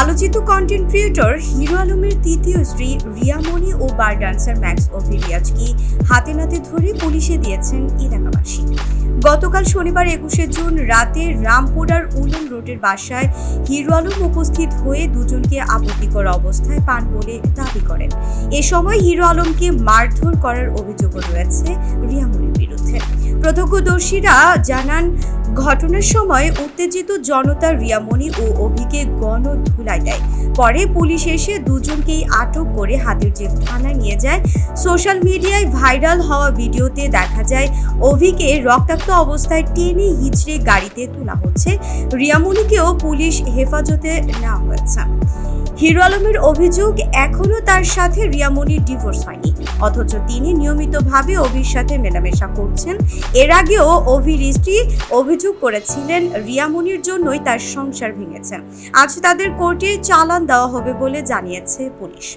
আলোচিত content creator hero আলমের তৃতীয় স্ত্রী রিয়ামণি ও বার ডান্সার ম্যাক্স অভিরিয়াজকে হাতে নাতে ধরে পুলিশে দিয়েছেন এলাকাবাসী। গতকাল শনিবার একুশে জুন রাতে রামপুরার উলন রোডের বাসায় হিরো আলম উপস্থিত হয়ে দুজনকে আপত্তিকর অবস্থায় পান বলে দাবি করেন। এ সময় হিরো আলমকে মারধর করার অভিযোগও রয়েছে রিয়ামণির বিরুদ্ধে। প্রত্যক্ষদর্শীরা জানান ঘটনার সময় উত্তেজিত জনতা রিয়ামণি ও অভিকে গণ ধুলাই দেয়। পরে পুলিশ এসে দুজনকেই আটক করে হাতের জেল থানায় নিয়ে যায়। সোশ্যাল মিডিয়ায় ভাইরাল হওয়া ভিডিওতে দেখা যায়, অভিকে রক্তাক্ত অবস্থায় টেনে হিচড়ে গাড়িতে তোলা হচ্ছে। রিয়ামণিকেও পুলিশ হেফাজতে নেওয়া হয়েছে। হিরো আলমের অভিযোগ এখনও তার সাথে রিয়ামণির ডিভোর্স হয়নি। অথচ তিনি নিয়মিতভাবে অভির সাথে মেলামেশা করছেন। এর আগেও অভির স্ত্রী অভিযোগ করেছিলেন রিয়ামনির জন্যই তার সংসার ভেঙেছে। আজ তাদের কোর্টে চালান দেওয়া হবে বলে জানিয়েছে পুলিশ।